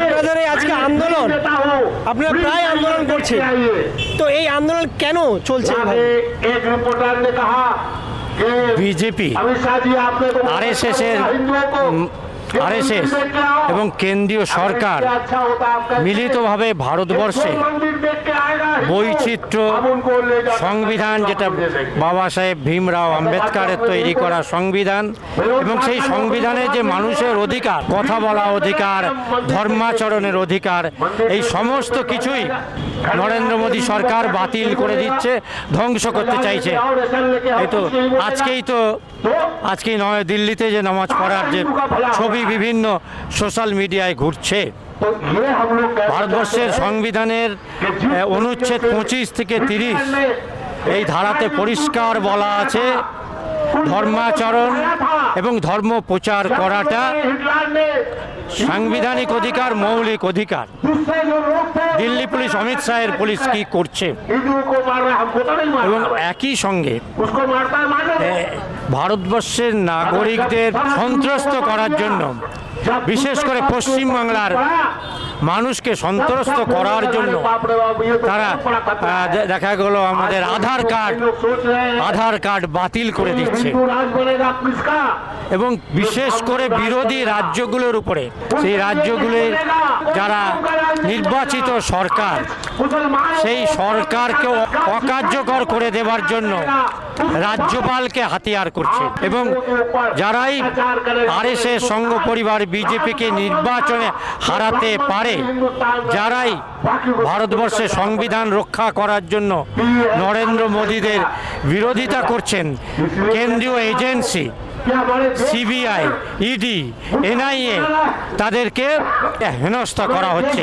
আপনাদের এই আজকে আন্দোলন আপনারা প্রায় আন্দোলন করছে তো এই আন্দোলন কেন চলছে বিজেপি আর এস এস এর আরএসএস এবং কেন্দ্রীয় সরকার মিলিতভাবে ভারতবর্ষে বৈচিত্র্য সংবিধান যেটা বাবা সাহেব ভীমরাও আম্বেদকারের তৈরি করা সংবিধান এবং সেই সংবিধানে যে মানুষের অধিকার, কথা বলা অধিকার, ধর্মাচরণের অধিকার, এই সমস্ত কিছুই নরেন্দ্র মোদী সরকার বাতিল করে দিচ্ছে, ধ্বংস করতে চাইছে। এই তো, আজকেই তো, আজকেই নয়, দিল্লিতে যে নামাজ পড়ার যে ছবি বিভিন্ন সোশ্যাল মিডিয়ায় ঘুরছে। ভারতবর্ষের সংবিধানের অনুচ্ছেদ পঁচিশ থেকে তিরিশ, এই ধারাতে পরিষ্কার বলা আছে ধর্মাচরণ এবং ধর্ম প্রচার করাটা সাংবিধানিক অধিকার, মৌলিক অধিকার। দিল্লি পুলিশ অমিত শাহের পুলিশ কি করছে? এবং একই সঙ্গে ভারতবর্ষের নাগরিকদের সন্ত্রস্ত করার জন্য, বিশেষ করে পশ্চিমবাংলার মানুষকে সন্ত্রস্ত করার জন্য তারা দেখা গেল আমাদের আধার কার্ড আধার কার্ড বাতিল করে দিচ্ছে। এবং বিশেষ করে বিরোধী রাজ্যগুলোর উপরে সেই রাজ্যগুলির যারা নির্বাচিত সরকার সেই সরকারকে অকার্যকর করে দেওয়ার জন্য রাজ্যপালকে হাতিয়ার করছে। এবং যারাই আর এস এস সঙ্গ পরিবার বিজেপিকে নির্বাচনে হারাতে পারে, যারাই ভারতবর্ষে সংবিধান রক্ষা করার জন্য নরেন্দ্র মোদীদের বিরোধিতা করছেন, কেন্দ্রীয় এজেন্সি সিবিআই, ইডি, এনআইএ, তাদেরকে হেনস্থা করা হচ্ছে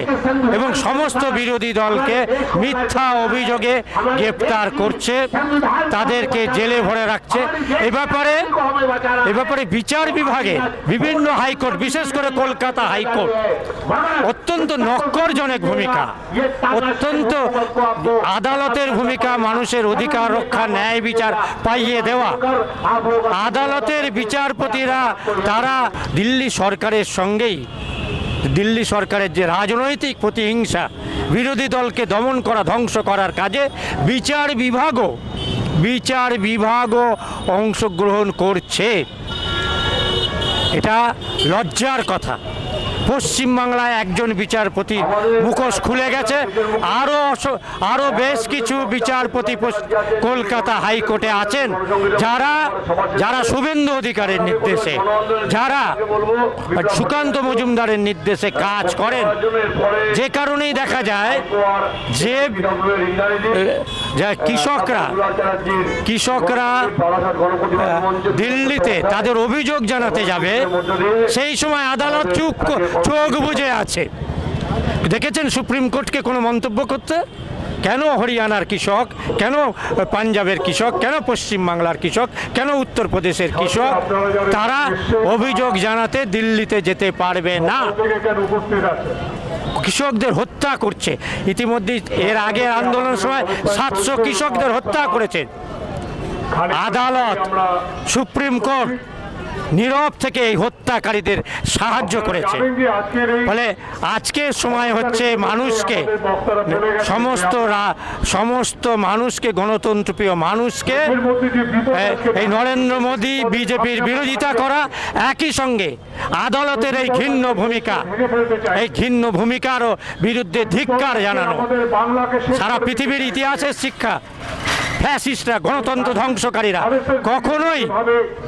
এবং সমস্ত বিরোধী দলকে মিথ্যা অভিযোগে গ্রেপ্তার করছে, তাদেরকে জেলে ভরে রাখছে। এ ব্যাপারে এ ব্যাপারে বিচার বিভাগে বিভিন্ন হাইকোর্ট, বিশেষ করে কলকাতা হাইকোর্ট, অত্যন্ত নক্করজনক ভূমিকা, অত্যন্ত আদালতের ভূমিকা, মানুষের অধিকার রক্ষা, ন্যায় বিচার পাইয়ে দেওয়া, আদালতের বিচারপতিরা তারা দিল্লি সরকারের সঙ্গেই। দিল্লি সরকারের যে রাজনৈতিক প্রতিহিংসা, বিরোধী দলকে দমন করা, ধ্বংস করার কাজে বিচার বিভাগও বিচার বিভাগও অংশগ্রহণ করছে। এটা লজ্জার কথা। পশ্চিমবাংলায় একজন বিচারপতি মুখোশ খুলে গেছে। আরও আরও বেশ কিছু বিচারপতি কলকাতা হাইকোর্টে আছেন। যারা যারা শুভেন্দু অধিকারের নির্দেশে, যারা সুকান্ত মজুমদারের নির্দেশে কাজ করেন। যে কারণেই দেখা যায় যে যা কৃষকরা কৃষকরা দিল্লিতে তাদের অভিযোগ জানাতে যাবে, সেই সময় আদালত চুপ চোখ বুজে আছে। দেখেছেন সুপ্রিম কোর্টকে কোনো মন্তব্য করতে? কেন হরিয়ানার কৃষক, কেন পাঞ্জাবের কৃষক, কেন পশ্চিমবাংলার কৃষক, কেন উত্তরপ্রদেশের কৃষক? তারা অভিযোগ জানাতে দিল্লিতে যেতে পারবে না। কৃষকদের হত্যা করছে। ইতিমধ্যে এর আগে আন্দোলনের সময় সাতশো কৃষকদের হত্যা করেছে। আদালত, সুপ্রিম কোর্ট নীরব থেকে এই হত্যাকারীদের সাহায্য করেছে। ফলে আজকের সময় হচ্ছে মানুষকে সমস্ত সমস্ত মানুষকে গণতন্ত্রপ্রিয় মানুষকে এই নরেন্দ্র মোদী বিজেপির বিরোধিতা করা একই সঙ্গে আদালতের এই ঘিন্ন ভূমিকা এই ঘিন্ন ভূমিকারও বিরুদ্ধে ধিক্কার জানানো। সারা পৃথিবীর ইতিহাসের শিক্ষা ফ্যাসিস্টরা গণতন্ত্র ধ্বংসকারীরা কখনোই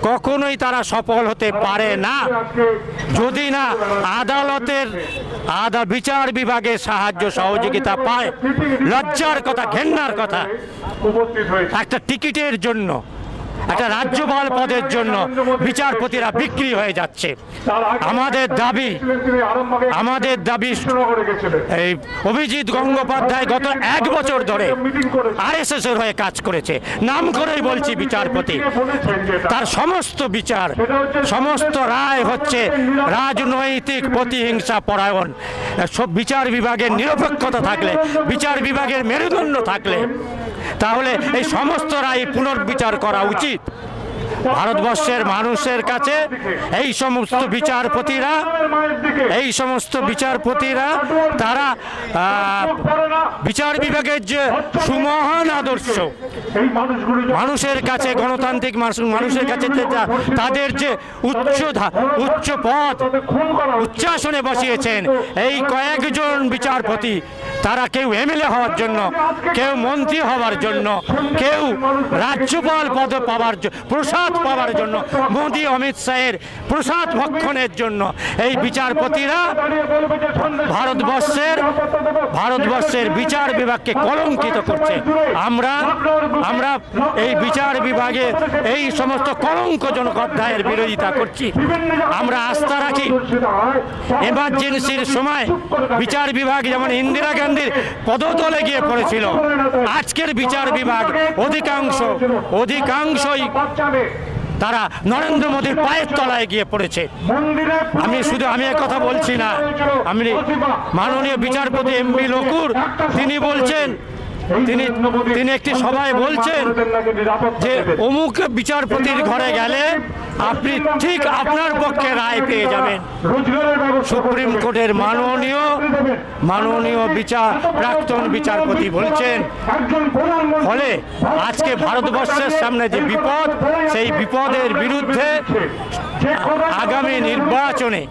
কখনোই তারা সফল হতে পারে না। যদি না আদালতের আদা বিচার বিভাগের সাহায্য সহযোগিতা পায় লজ্জার কথা ঘেন্নার কথা। একটা টিকিটের জন্য একটা রাজ্যপাল পদের জন্য বিচারপতিরা বিক্রি হয়ে যাচ্ছে। আমাদের দাবি আমাদের দাবি এই অভিজিৎ গঙ্গোপাধ্যায় গত এক বছর ধরে আরএসএস এর হয়ে কাজ করেছে। নাম করেই বলছি বিচারপতি। তার সমস্ত বিচার, সমস্ত রায় হচ্ছে রাজনৈতিক প্রতিহিংসা পরায়ণ। সব বিচার বিভাগের নিরপেক্ষতা থাকলে, বিচার বিভাগের মেরুদণ্ড থাকলে তাহলে এই সমস্ত রায় পুনর্বিচার করা উচিত। ভারতবর্ষের মানুষের কাছে এই সমস্ত বিচারপতিরা, এই সমস্ত বিচারপতিরা, তারা বিচার বিভাগের যে সুমহান আদর্শ, মানুষের কাছে গণতান্ত্রিক মানুষ- মানুষের কাছে তাদের যে উচ্চ উচ্চ পদ, উচ্চাসনে বসিয়েছেন, এই কয়েকজন বিচারপতি তারা কেউ এমএলএ হওয়ার জন্য, কেউ মন্ত্রী হওয়ার জন্য, কেউ রাজ্যপাল পদ পাওয়ার প্রসাদ পাওয়ার জন্য, মোদী, অমিত শাহের প্রসাদ ভক্ষণের জন্য। এই বিচারপতিরা ভারতবর্ষের ভারতবর্ষের বিচার বিভাগকে কলঙ্কিত করছে। আমরা আমরা এই বিচার বিভাগে এই সমস্ত কলঙ্কজনক অধ্যায়ের বিরোধিতা করছি। আমরা আস্থা রাখি। এমার্জেন্সির সময় বিচার বিভাগ যেমন ইন্দিরা গান্ধীর পদতলে গিয়ে পড়েছিল। আজকের বিচার বিভাগ অধিকাংশ, অধিকাংশই তারা নরেন্দ্র মোদীর পায়ের তলায় গিয়ে পড়েছে। আমি শুধু আমি কথা বলছি না, আমি মাননীয় বিচারপতি এম বি লকুর, তিনি বলছেন, তিনি তিনি একটি সভায় বলছেন যে অমুক বিচারপতির ঘরে গেলে আপনি ঠিক আপনার পক্ষে রায় পেয়ে যাবেন। সুপ্রিম কোর্টের মাননীয় মাননীয় বিচার, প্রাক্তন বিচারপতি বলছেন, ফলে আজকে ভারতবর্ষের সামনে যে বিপদ, সেই বিপদের বিরুদ্ধে আগামী নির্বাচনে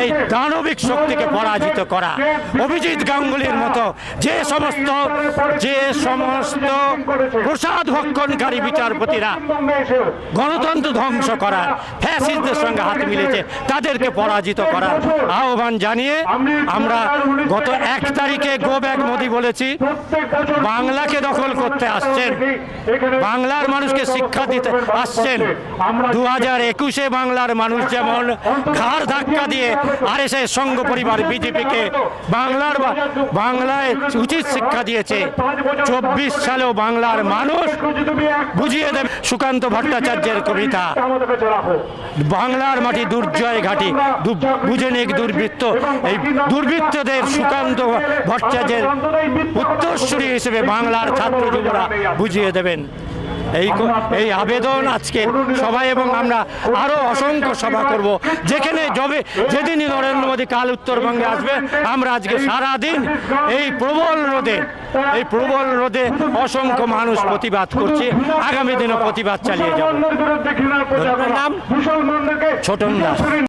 এই দানবিক শক্তিকে পরাজিত করা। অভিজিৎ গাঙ্গুলির মতো যে সমস্ত যে সমস্ত প্রসাদ ভক্ষণকারী বিচারপতিরা গণতন্ত্র ধ্বংস করা ফ্যাসিস্টদের সঙ্গে হাত মিলেছে তাদেরকে পরাজিত করার আহ্বান জানিয়ে আমরা গত এক তারিখে গো ব্যাক মোদি বলেছি বাংলাকে দখল করতে আসছেন। বাংলার মানুষকে শিক্ষা দিতে আসছেন। দু হাজার একুশে বাংলার মানুষ যেমন ঘাড় ধাক্কা দিয়ে আর এসে সংঘ পরিবার বিজেপিকে বাংলার বাংলায় উচিত শিক্ষা দিয়েছে। চব্বিশ সালেও বাংলার মানুষ বুঝিয়ে দেবে সুকান্ত ভট্টাচার্যের কবিতা। বাংলার মাটি দুর্জয় ঘাটি। দু- বুঝে নিক দুর্বৃত্ত। এই দুর্বৃত্তদের সুকান্ত ভট্টাচার্যের উত্তরসূরি হিসেবে বাংলার ছাত্র যুবরা বুঝিয়ে দেবেন। এই এই আবেদন আজকে সবাই এবং আমরা আরও অসংখ্য সভা করব যেখানে যবে যেদিনই নরেন্দ্র মোদী কাল উত্তরবঙ্গে আসবে আমরা আজকে সারাদিন এই প্রবল রোদে এই প্রবল রোদে অসংখ্য মানুষ প্রতিবাদ করছে আগামী দিনে প্রতিবাদ চালিয়ে যাব নাম? ছোটন দাস।